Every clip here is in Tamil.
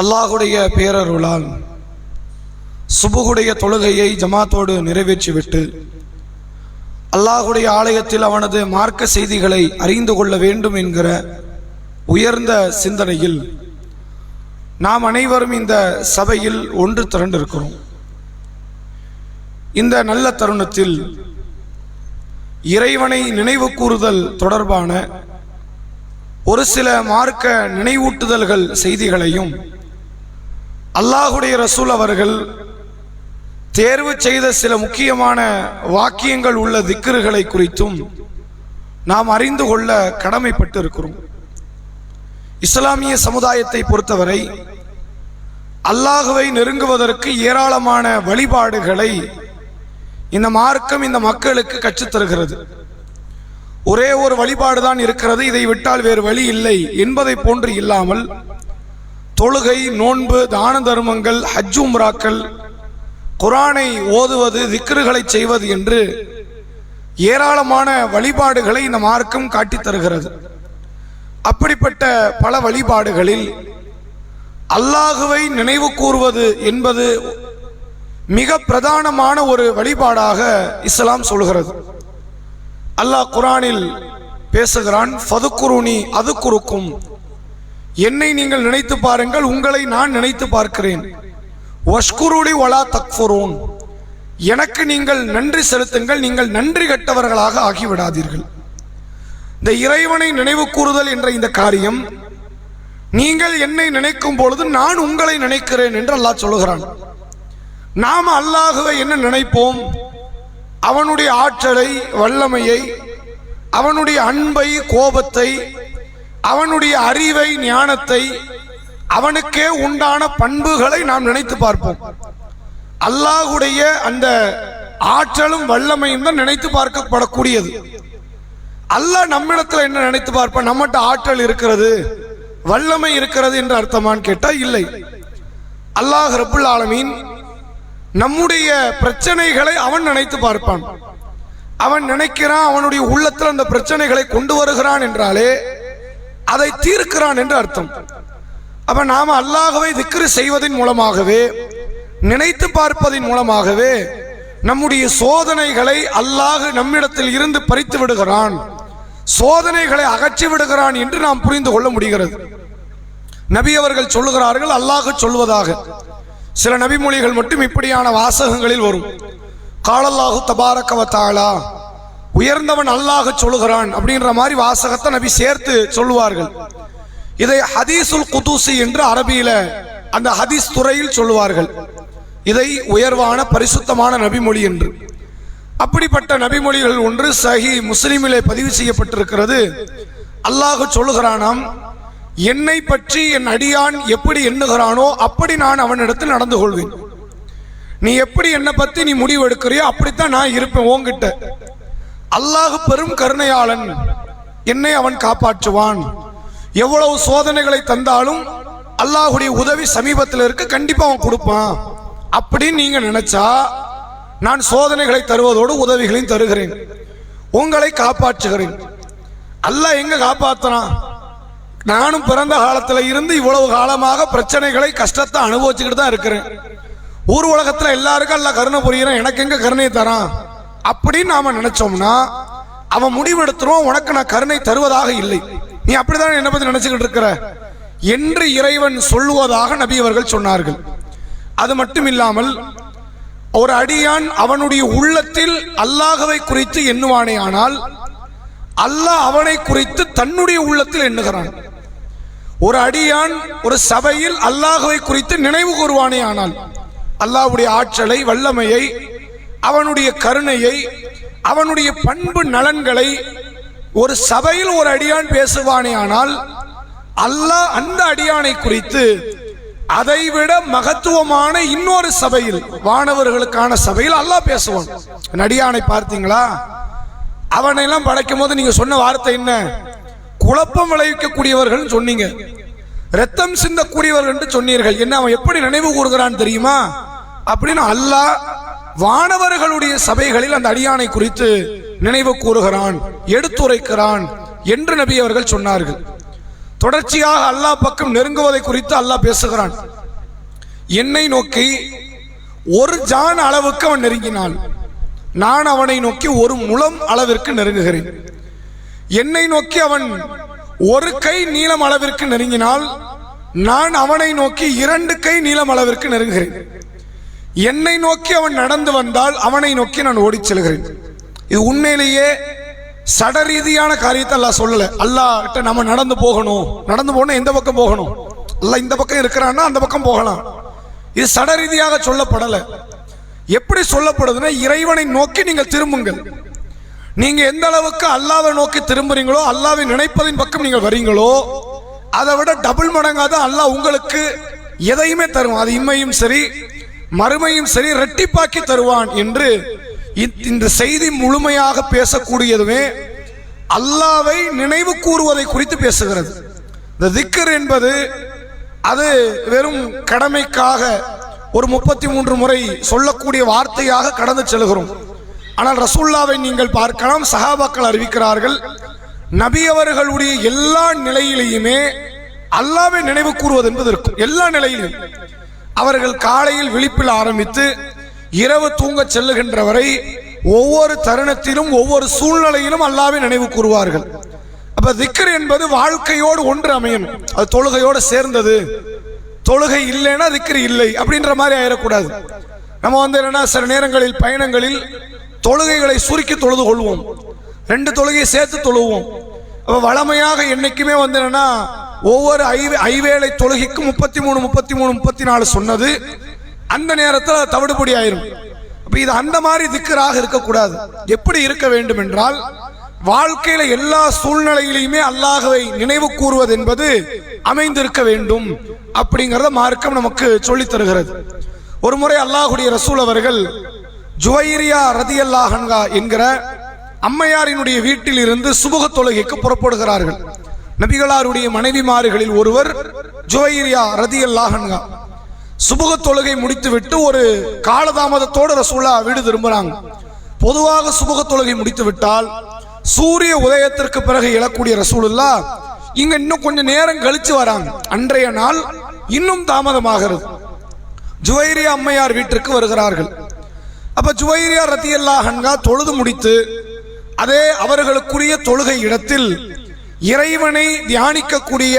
அல்லாஹுடைய பேரருளால் சுபுகுடைய தொழுகையை ஜமாத்தோடு நிறைவேற்றிவிட்டு அல்லாஹுடைய ஆலயத்தில் அவனது மார்க்க செய்திகளை அறிந்து கொள்ள வேண்டும் என்கிற உயர்ந்த சிந்தனையில் நாம் அனைவரும் இந்த சபையில் ஒன்று திரண்டிருக்கிறோம். இந்த நல்ல தருணத்தில் இறைவனை நினைவு கூறுதல் தொடர்பான ஒரு சில மார்க்க நினைவூட்டுதல்கள் செய்திகளையும் அல்லாஹுடைய ரசூல் அவர்கள் தேர்வு செய்த சில முக்கியமான வாக்கியங்கள் உள்ள திக்கர்களை குறித்தும் நாம் அறிந்து கொள்ள கடமைப்பட்டு இருக்கிறோம் இஸ்லாமிய சமுதாயத்தை பொறுத்தவரை அல்லாஹுவை நெருங்குவதற்கு ஏராளமான வழிபாடுகளை இந்த மார்க்கம் இந்த மக்களுக்கு கற்றுத் தருகிறது. ஒரே ஒரு வழிபாடு தான் இருக்கிறது இதை விட்டால் வேறு வழி இல்லை என்பதை போன்று இல்லாமல் தொழுகை நோன்பு தான தர்மங்கள் ஹஜ் உம்ராக்கள் குரானை ஓதுவது திக்ருகளை செய்வது என்று ஏராளமான வழிபாடுகளை இந்த மார்க்கம் காட்டித் தருகிறது. அப்படிப்பட்ட பல வழிபாடுகளில் அல்லாஹுவை நினைவு கூறுவது என்பது மிக பிரதானமான ஒரு வழிபாடாக இஸ்லாம் சொல்கிறது. அல்லாஹ் குரானில் பேசுகிறான் ஃபதுக்குருனி அதுக்குருக்கும் என்னை நீங்கள் நினைத்து பாருங்கள் உங்களை நான் நினைத்து பார்க்கிறேன். வஷ்குருடி வலா தக்ஃபுரோன். எனக்கு நீங்கள் நன்றி செலுத்துங்கள் நீங்கள் நன்றி கட்டவர்களாக ஆகிவிடாதீர்கள். இந்த இறைவனை நினைவு கூறுதல் என்ற இந்த காரியம் நீங்கள் என்னை நினைக்கும் பொழுது நான் உங்களை நினைக்கிறேன் என்று அல்லாஹ் சொல்லுகிறான். நாம் அல்லாஹுவை என்ன நினைப்போம்? அவனுடைய ஆற்றலை வல்லமையை அவனுடைய அன்பை கோபத்தை அவனுடைய அறிவை ஞானத்தை அவனுக்கே உண்டான பண்புகளை நாம் நினைத்து பார்ப்போம். அல்லாஹுடைய அந்த ஆற்றலும் வல்லமையும் தான் நினைத்து பார்க்கப்படக்கூடியது. அல்லாஹ் நம்மிடத்தில் என்ன நினைத்து பார்ப்பான்? நம்மகிட்ட ஆற்றல் இருக்கிறது வல்லமை இருக்கிறது என்று அர்த்தமான்னு கேட்டால் இல்லை. அல்லாஹ் ரபுல் ஆலமீன் நம்முடைய பிரச்சனைகளை அவன் நினைத்து பார்ப்பான். அவன் நினைக்கிறான் அவனுடைய உள்ளத்தில் அந்த பிரச்சனைகளை கொண்டு வருகிறான் என்றாலே அதை தீர்க்கிறான் என்று அர்த்தம். அப்ப நாம அல்லாகவே திக்ரு செய்வதன் மூலமாகவே நினைத்து பார்ப்பதன் மூலமாகவே நம்முடைய சோதனைகளை அல்லாஹ் நம்மிடத்தில் இருந்து பறித்து விடுகிறான். சோதனைகளை அகற்றி விடுகிறான் என்று நாம் புரிந்து கொள்ள முடிகிறது. நபி அவர்கள் சொல்லுகிறார்கள் அல்லாஹ் சொல்வதாக. சில நபிமொழிகள் மட்டும் இப்படியான வாசகங்களில் வரும். காலல்லாஹு தபாரக்கவத்தாளா உயர்ந்தவன் அல்லாஹ் சொல்லுகிறான் அப்படின்ற மாதிரி வாசகத்தை நபி சேர்த்து சொல்லுவார்கள். இதை ஹதீசுல் குதூசி என்று அரபியில அந்த ஹதீஸ் துறையில் சொல்லுவார்கள். இதை உயர்வான பரிசுத்தமான நபிமொழி என்று. அப்படிப்பட்ட நபிமொழிகள் ஒன்று சஹி முஸ்லிமிலே பதிவு செய்யப்பட்டிருக்கிறது. அல்லாஹ் சொல்லுகிறானாம் என்னை பற்றி என் அடியான் எப்படி எண்ணுகிறானோ அப்படி நான் அவனிடத்தில் நடந்து கொள்வேன். நீ எப்படி என்னை பற்றி நீ முடிவு எடுக்கிறியோ அப்படித்தான் நான் இருப்பேன் உங்ககிட்ட அல்லாஹ் பெரும் கருணையாளன். என்னை அவன் காப்பாற்றுவான். எவ்வளவு சோதனைகளை தந்தாலும் அல்லாஹுடைய உதவி சமீபத்தில் இருக்க கண்டிப்பா அவன் கொடுப்பான். அப்படின்னு நீங்க நினைச்சா நான் சோதனைகளை தருவதோடு உதவிகளையும் தருகிறேன். உங்களை காப்பாற்றுகிறேன். அல்லாஹ் எங்க காப்பாத்துறான்? நானும் பிறந்த காலத்துல இருந்து இவ்வளவு காலமாக பிரச்சனைகளை கஷ்டத்தை அனுபவிச்சுக்கிட்டு தான் இருக்கிறேன். ஊர் உலகத்துல எல்லாருக்கும் அல்ல கருணை புரியுறேன். எனக்கு எங்க கருணையை தரான்? அப்படின்னு நாம நினைச்சோம்னா அவன் முடிவெடுத்துருவோம் உனக்கு நான் கருணை தருவதாக இல்லை. நீ அப்படிதான் என்ன பத்தி நினைச்சுக்கிட்டு இருக்கிற? என்று இறைவன் சொல்லுவதாக நபி அவர்கள் சொன்னார்கள். அது மட்டும் இல்லாமல் ஒரு அடியான் அவனுடைய உள்ளத்தில் அல்லாஹவை குறித்து எண்ணுவானே ஆனால் அல்லாஹ் அவனை குறித்து தன்னுடைய உள்ளத்தில் எண்ணுகிறான். ஒரு அடியான் ஒரு சபையில் அல்லாஹவை குறித்து நினைவு கூறுவானே ஆனால் அல்லாஹ்வுடைய ஆற்றலை வல்லமையை அவனுடைய கருணையை அவனுடைய பண்பு நலன்களை ஒரு சபையில் ஒரு அடியான் பேசுவானே ஆனால் அல்லாஹ் அந்த அடியானை குறித்து அதைவிட மகத்துவமான இன்னொரு சபையில் வானவர்களுக்கான சபையில் அல்லாஹ் பேசுவான். அடியானை பார்த்தீங்களா? அவனை எல்லாம் படைக்கும் போது நீங்க சொன்ன வார்த்தை என்ன? குழப்பம் விளைவிக்கக்கூடியவர்கள் சொன்னீங்க. ரத்தம் சிந்தக்கூடியவர்கள் சொன்னீர்கள். என்ன அவன் எப்படி நினைவு கூறுகிறான் தெரியுமா? அப்படின்னு அல்லாஹ் வானவர்களுடைய சபைகளில் அந்த அடியானை குறித்து நினைவு கூறுகிறான் எடுத்துரைக்கிறான் என்று நபி அவர்கள் சொன்னார்கள். தொடர்ச்சியாக அல்லாஹ் பக்கம் நெருங்குவதை குறித்து அல்லாஹ் பேசுகிறான். என்னை நோக்கி ஒரு ஜான் அளவுக்கு அவன் நெருங்கினான். நான் அவனை நோக்கி ஒரு முழம் அளவிற்கு நெருங்குகிறேன். என்னை நோக்கி அவன் ஒரு கை நீளம் அளவிற்கு நெருங்கினால் நான் அவனை நோக்கி இரண்டு கை நீளம் அளவிற்கு நெருங்குகிறேன். என்னை நோக்கி அவன் நடந்து வந்தால் அவனை நோக்கி நான் ஓடிச் செல்கிறேன். இது உண்மையிலேயே சடரீதியான காரியத்தை அல்லாஹ் சொல்லலை. அல்லாஹ் கிட்ட நம்ம நடந்து போகணும். நடந்து போகணும் எந்த பக்கம் போகணும்? அல்லாஹ் இந்த பக்கம் இருக்கிறான்னா அந்த பக்கம் போகலாம். இது சடரீதியாக சொல்லப்படலை. எப்படி சொல்லப்படுதுன்னா இறைவனை நோக்கி நீங்கள் திரும்புங்கள். நீங்கள் எந்த அளவுக்கு அல்லாவை நோக்கி திரும்புறீங்களோ அல்லாவை நினைப்பதின் பக்கம் நீங்கள் வரீங்களோ அதை விட டபுள் மடங்காத அல்லாஹ் உங்களுக்கு எதையுமே தரும். அது இம்மையும் சரி மறுமையும் சரி ரெட்டிப்பாக்கி தருவான் என்று இத்- இந்த செய்தி முழுமையாக பேசக்கூடியதுமே அல்லாவை நினைவு கூறுவதை குறித்து பேசுகிறது. இந்த திக்கர் என்பது அது வெறும் கடமைக்காக ஒரு முப்பத்தி மூன்று முறை சொல்லக்கூடிய வார்த்தையாக கடந்து செல்கிறோம். ஆனால் ரசூல்லாவை நீங்கள் பார்க்கலாம் சஹாபாக்கள் அறிவிக்கிறார்கள் நபி அவர்களுடைய எல்லா நிலையிலையுமே அல்லாவை நினைவு கூறுவது என்பது இருக்கும். எல்லா நிலையிலும். அவர்கள் காலையில் விழிப்பில் ஆரம்பித்து இரவு தூங்கச் செல்லுகின்ற வரை ஒவ்வொரு தருணத்திலும் ஒவ்வொரு சூழ்நிலையிலும் அல்லாவே நினைவு கூறுவார்கள். அப்ப திக்கர் என்பது வாழ்க்கையோடு ஒன்று அமையணும் அது தொழுகையோடு சேர்ந்தது. தொழுகை இல்லைன்னா திக்கர் இல்லை அப்படின்ற மாதிரி ஆயிடக்கூடாது நம்ம வந்து என்னன்னா சில நேரங்களில் பயணங்களில் தொழுகைகளை சுருக்கி தொழுது கொள்வோம். ரெண்டு தொழுகையை சேர்த்து தொழுவோம். அப்போ வளமையாக என்னைக்குமே வந்து என்னன்னா ஒவ்வொரு ஐவேளை தொழுகைக்கும் முப்பத்தி மூணு முப்பத்தி மூணு முப்பத்தி நாலு சொன்னது அந்த நேரத்தில் தவிடுபடி ஆயிரும். அப்போ இது அந்த மாதிரி திக்கராக இருக்கக்கூடாது. எப்படி இருக்க வேண்டும் என்றால் வாழ்க்கையில எல்லா சூழ்நிலையிலையுமே அல்லாஹவை நினைவு கூறுவது என்பது அமைந்திருக்க வேண்டும் அப்படிங்கிறத மார்க்கம் நமக்கு சொல்லித் தருகிறது. ஒரு முறை அல்லாஹுடைய ரசூல் அவர்கள் ஜுவைரியா ரதி அல்லாஹன்கா என்கிற அம்மையாரினுடைய வீட்டில் இருந்து சுபுக தொழுகைக்கு புறப்படுகிறார்கள். நபிகளாருடைய மனைவிமார்களில் ஒருவர் ஜோயிரியா ரதி அல்லாஹன்கா சுபுக தொழுகை முடித்துவிட்டு ஒரு காலதாமதத்தோடு ரசூலா வீடு திரும்புகிறாங்க பொதுவாக சுபுக தொழுகை முடித்து விட்டால் சூரிய உதயத்திற்கு பிறகு எழக்கூடிய ரசூலுல்லா இங்க இன்னும் கொஞ்சம் நேரம் கழிச்சு வராங்க. அன்றைய நாள் இன்னும் தாமதமாகிறது. ஜுவைரியா அம்மையார் வீட்டிற்கு வருகிறார்கள். அப்ப ஜுவைரியா ரத்தியல்லா ஹன்கா தொழுது முடித்து அதே அவர்களுக்குரிய தொழுகை இடத்தில் இறைவனை தியானிக்கக்கூடிய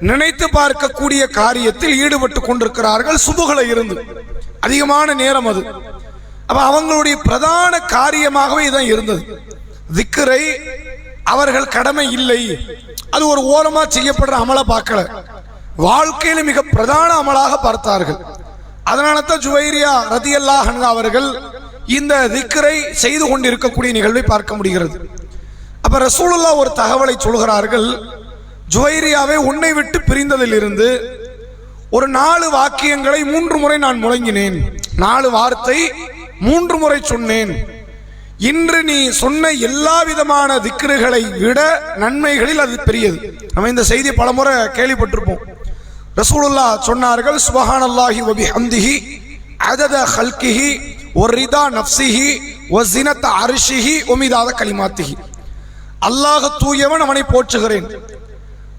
நினைத்து பார்க்கக்கூடிய காரியத்தில் ஈடுபட்டு கொண்டிருக்கிறார்கள் சுபுகளை இருந்து. அதிகமான நேரம் அது. அப்ப அவங்களுடைய பிரதான காரியமாகவே இதான் இருந்தது. திக்கரை அவர்கள் கடமை இல்லை. அது ஒரு ஓரமா செய்யப்படுற அமலை பார்க்கல. வாழ்க்கையில மிக பிரதான அமலாக பார்த்தார்கள். அதனால தான் ஜுவைரியா ரதியல்லா அவர்கள் இந்த திக்கரை செய்து கொண்டிருக்கக்கூடிய நிகழ்வை பார்க்க முடிகிறது. அப்ப ரசூலுல்லா ஒரு தகவலை சொல்கிறார்கள் ஜுவைரியாவை உன்னை விட்டு பிரிந்ததிலிருந்து ஒரு நாலு வாக்கியங்களை மூன்று முறை நான் முழங்கினேன். நாலு வார்த்தை மூன்று முறை சொன்னேன். இன்று நீ சொன்ன எல்லா விதமான திக்ருகளை விட நன்மைகளில் அது பெரியது. நம்ம இந்த செய்தி பலமுறை கேள்விப்பட்டிருப்போம். ரசூலுல்லா சொன்னார்கள் சுபஹானல்லாஹி ஒபி ஹம்திஹி அதத ஹல்கிஹி ஒரிதா நப்சிஹி ஒசினத் அரிஷிஹி ஒமிதாத கலிமாத்திஹி. அல்லாஹ தூயவன் அவனை போற்றுகிறேன்.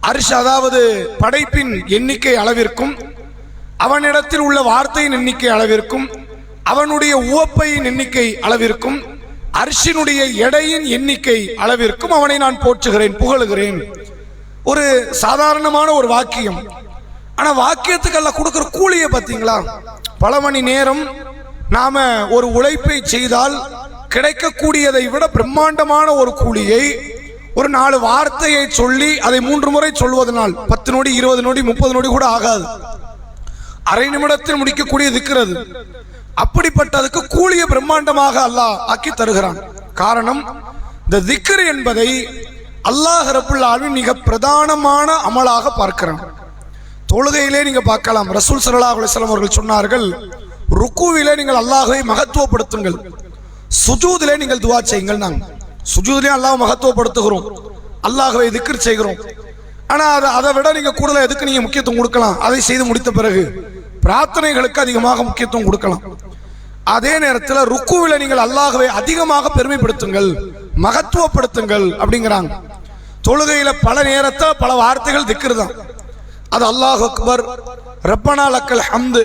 அரிஷ் அதாவது படைப்பின் எண்ணிக்கை அளவிற்கும் அவனிடத்தில் உள்ள வார்த்தையின் எண்ணிக்கை அளவிற்கும் அவனுடைய உவப்பையின் எண்ணிக்கை அளவிற்கும் அரிசினுடைய எடையின் எண்ணிக்கை அளவிற்கும் அவனை நான் போற்றுகிறேன் புகழுகிறேன். ஒரு சாதாரணமான ஒரு வாக்கியம். ஆனால் வாக்கியத்துக்கெல்லாம் கொடுக்குற கூலியை பார்த்தீங்களா? பல மணி நேரம் நாம ஒரு உழைப்பை செய்தால் கிடைக்கக்கூடியதை விட பிரம்மாண்டமான ஒரு கூலியை ஒரு நாலு வார்த்தையை சொல்லி அதை மூன்று முறை சொல்வதனால் பத்து நொடி இருபது நொடி முப்பது நொடி கூட ஆகாது. அரை நிமிடத்தில் முடிக்கக்கூடிய இருக்கிறது அப்படிப்பட்டதுக்கு கூலிய பிரம்மாண்டமாக அல்லாஹ் ஆக்கி தருகிறான். காரணம் இந்த திக்ர் என்பதை அல்லாஹ் ரபுல்லாவின் மிக பிரதானமான அமலாக பார்க்கிறான். தொழுகையிலே நீங்க பார்க்கலாம். ரசூல் ஸல்லல்லாஹு அலைஹி அவர்கள் சொன்னார்கள் ருக்குவிலே நீங்கள் அல்லாஹை மகத்துவப்படுத்துங்கள். சுஜூதிலே நீங்கள் துவா செய்யுங்கள் நாங்கள். சுஜூதிலே அல்லாஹ் மகத்துவப்படுத்துகிறோம். அல்லாஹவை திக்ர் செய்கிறோம். ஆனால் அதை அதை விட நீங்கள் கூடுதலாக எதுக்கு நீங்கள் முக்கியத்துவம் கொடுக்கலாம்? அதை செய்து முடித்த பிறகு பிரார்த்தனைகளுக்கு அதிகமாக முக்கியத்துவம் கொடுக்கலாம். அதே நேரத்தில் ருக்குவில நீங்கள் அல்லாகவே அதிகமாக பெருமைப்படுத்துங்கள் மகத்துவப்படுத்துங்கள் அப்படிங்கிறாங்க. தொழுகையில் பல நேரத்தை பல வார்த்தைகள் திக்கிறது தான் அது அல்லாஹ் அக்பர் ரப்பனா லக்கல் ஹம்து.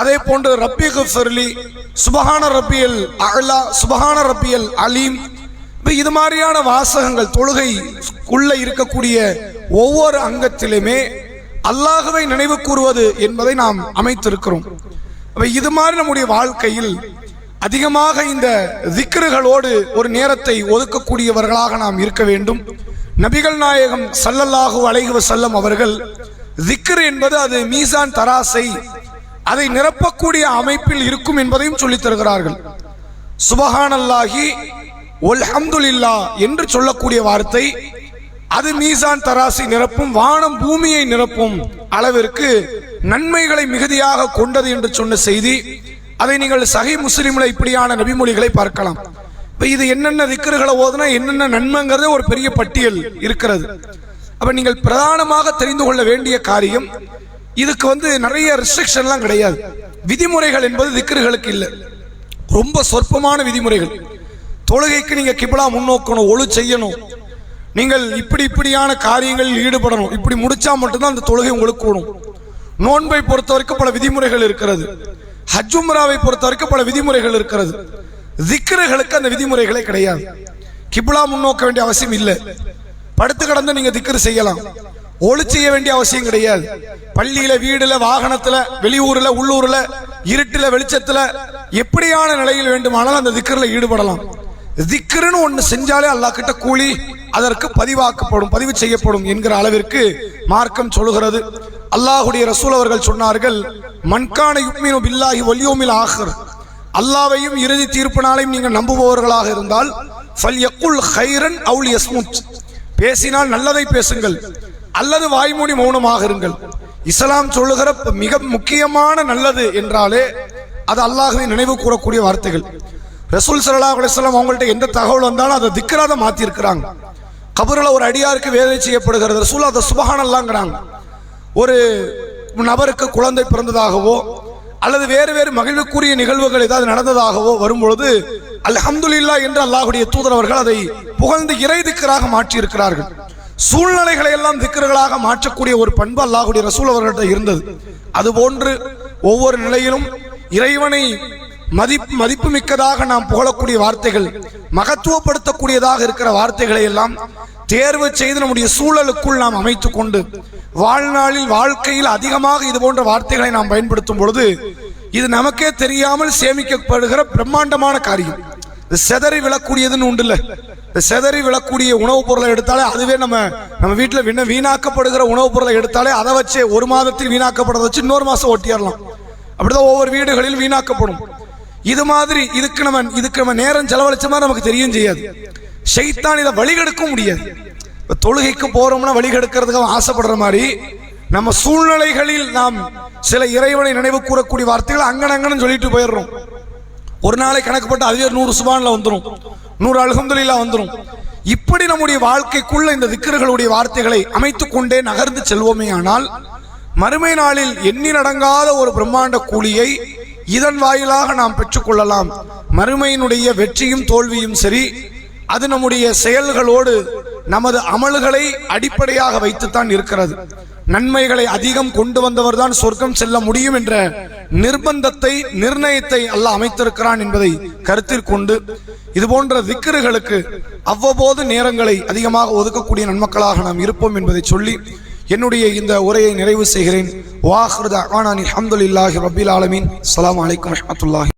அதே போன்று ரப்பி குஃபர்லி சுபஹான ரப்பியல் அழலா சுபஹான ரப்பியல் அலீம். இப்போ இது மாதிரியான வாசகங்கள் தொழுகைக்குள்ள இருக்கக்கூடிய ஒவ்வொரு அங்கத்திலுமே அல்லாஹ்வை நினைவு கூறுவது என்பதை நாம் அமைத்திருக்கிறோம். அப்போ இது மாதிரி நம்முடைய வாழ்க்கையில் அதிகமாக இந்த திக்ருகளோடு ஒரு நேரத்தை ஒதுக்கக்கூடியவர்களாக நாம் இருக்க வேண்டும். நபிகள் நாயகம் சல்லல்லாஹு அலைஹி செல்லம் அவர்கள் திக்ர் என்பது அது மீசான் தராசை அதை நிரப்பக்கூடிய அமைப்பில் இருக்கும் என்பதையும் சொல்லித் தருகிறார்கள். சுபஹானல்லாஹி ஒல்ஹம்துல்லா என்று சொல்லக்கூடிய வார்த்தை அது மீசான் தராசை நிரப்பும் வானம் பூமியை நிரப்பும் அளவிற்கு நன்மைகளை மிகுதியாக கொண்டது என்று சொன்ன செய்தி. அதை நீங்கள் சகை முஸ்லிம்ல இப்படியான நபிமொழிகளை பார்க்கலாம். இப்போ இது என்னென்ன திக்கர்களை ஓதுனா என்னென்ன நன்மைங்கிறது ஒரு பெரிய பட்டியல் இருக்கிறது. அப்போ நீங்கள் பிரதானமாக தெரிந்து கொள்ள வேண்டிய காரியம் இதுக்கு வந்து நிறைய ரெஸ்ட்ரிக்ஷன்லாம் கிடையாது. விதிமுறைகள் என்பது திக்கர்களுக்கு இல்லை. ரொம்ப சொற்பமான விதிமுறைகள். தொழுகைக்கு நீங்கள் கிபிலா முன்னோக்கணும் ஒழு செய்யணும். நீங்கள் இப்படி இப்படியான காரியங்களில் ஈடுபடணும். இப்படி முடிச்சா மட்டும்தான் அந்த தொழுகை உங்களுக்கு கூடும். நோன்பை பொறுத்த வரைக்கும் பல விதிமுறைகள் இருக்கிறது. ஹஜ்ஜும்ராவை பொறுத்த வரைக்கும் பல விதிமுறைகள் இருக்கிறது. திக்கர்களுக்கு அந்த விதிமுறைகளே கிடையாது. கிபிலா முன்னோக்க வேண்டிய அவசியம் இல்லை. படுத்து கிடந்து நீங்க திக்ரு செய்யலாம். ஒளி செய்ய வேண்டிய அவசியம் கிடையாது. பள்ளியில வீடுல வாகனத்துல வெளியூர்ல உள்ளூர்ல இருட்டுல வெளிச்சத்துல எப்படியான நிலையில் வேண்டுமானாலும் அந்த திக்கரில் ஈடுபடலாம். திக்ருன்னு ஒன்று செஞ்சாலே அல்லாஹ் கிட்ட கூலி அதற்கு பதிவாக்கப்படும் பதிவு செய்யப்படும் என்கிற அளவிற்கு மார்க்கம் சொல்லுகிறது. அல்லாஹுடைய ரசூல் அவர்கள் சொன்னார்கள் மண்கான யுக்மீனு பில்லாஹி ஒலியோமில் ஆகர் அல்லாவையும் இறுதி தீர்ப்பு நாளையும் நீங்கள் நம்புபவர்களாக இருந்தால் ஃபல் யக்குல் ஹைரன் அவுல் யஸ்முத். பேசினால் நல்லதை பேசுங்கள். அல்லது வாய்மொழி மௌனமாக இருங்கள். இஸ்லாம் சொல்லுகிற மிக முக்கியமான நல்லது என்றாலே அது அல்லாஹ்வை நினைவு கூறக்கூடிய வார்த்தைகள். ரசூல் ஸல்லல்லாஹு அலிஸ்லாம் அவங்கள்ட்ட எந்த தகவல் வந்தாலும் அதை திக்கராத மாற்றிருக்கிறாங்க கபரில் ஒரு அடியாருக்கு வேலை செய்யப்படுகிறது. ரசூல் அதை சுபகானல்லாங்கிறாங்க ஒரு நபருக்கு குழந்தை பிறந்ததாகவோ அல்லது வேறு வேறு மகிழ்வுக்குரிய நிகழ்வுகள் ஏதாவது நடந்ததாகவோ வரும்பொழுது அல்ஹம்துல்லா என்று அல்லாஹுடைய தூதரவர்கள் அதை புகழ்ந்து இறை திக்கராக மாற்றியிருக்கிறார்கள். சூழ்நிலைகளை எல்லாம் திக்கர்களாக மாற்றக்கூடிய ஒரு பண்பு அல்லாஹுடைய ரசூல் அவர்கள்ட்ட இருந்தது. அதுபோன்று ஒவ்வொரு நிலையிலும் இறைவனை மதிப்பு மதிப்பு மிக்கதாக நாம் புகழக்கூடிய வார்த்தைகள் மகத்துவப்படுத்தக்கூடியதாக இருக்கிற வார்த்தைகளை எல்லாம் தேர்வு செய்து நம்முடைய சூழலுக்குள் நாம் அமைத்து கொண்டு வாழ்நாளில் வாழ்க்கையில் அதிகமாக இது போன்ற வார்த்தைகளை நாம் பயன்படுத்தும் பொழுது இது நமக்கே தெரியாமல் சேமிக்கப்படுகிற பிரம்மாண்டமான காரியம். செதறி விழக்கூடியதுன்னு உண்டுல்ல. செதறி விழக்கூடிய உணவுப் பொருளை எடுத்தாலே அதுவே நம்ம நம்ம வீட்டில் விண்ண வீணாக்கப்படுகிற உணவுப் பொருளை எடுத்தாலே அதை வச்சு ஒரு மாதத்தில் வீணாக்கப்படுறத வச்சு இன்னொரு மாதம் ஒட்டிடலாம். அப்படிதான் ஒவ்வொரு வீடுகளில் வீணாக்கப்படும். இது மாதிரி இதுக்கு நம்ம இதுக்கு நம்ம நேரம் செலவழிச்ச மாதிரி நமக்கு தெரியும் செய்யாது. ஷைத்தான் இதை வழிகெடுக்க முடியாது. இப்போ தொழுகைக்கு போகிறோம்னா வழிகெடுக்கிறதுக்கு ஆசைப்படுற மாதிரி நம்ம சூழ்நிலைகளில் நாம் சில இறைவனை நினைவு கூறக்கூடிய வார்த்தைகள் அங்கனங்கன்னு சொல்லிட்டு போயிடுறோம். ஒரு நாளை கணக்குப்பட்டு அதுவே நூறு சுபானில் வந்துடும் நூறு அல்ஹம்துலில்லாஹ் வந்துடும் இப்படி நம்முடைய வாழ்க்கைக்குள்ள இந்த திக்கர்களுடைய வார்த்தைகளை அமைத்து கொண்டே நகர்ந்து செல்வோமே ஆனால் மறுமை நாளில் எண்ணி நடங்காத ஒரு பிரம்மாண்ட கூலியை இதன் வாயிலாக நாம் பெற்றுக்கொள்ளலாம் மறுமையினுடைய வெற்றியும் தோல்வியும் சரி அது நம்முடைய செயல்களோடு நமது அமல்களை அடிப்படையாக வைத்துத்தான் இருக்கிறது. நன்மைகளை அதிகம் கொண்டு வந்தவர் தான் சொர்க்கம் செல்ல முடியும் என்ற நிர்பந்தத்தை நிர்ணயத்தை அல்லாஹ் அமைத்திருக்கிறான் என்பதை கருத்தில் கொண்டு இது போன்ற திக்கர்களுக்கு அவ்வப்போது நேரங்களை அதிகமாக ஒதுக்கக்கூடிய நன்மக்களாக நாம் இருப்போம் என்பதை சொல்லி என்னுடைய இந்த உரையை நிறைவு செய்கிறேன். வாஹ்ருத அவானானி அஹமதுல்லாஹி ரபில் ஆலமீன். அலாம் வலைக்கம் வரமத்துல்லாஹி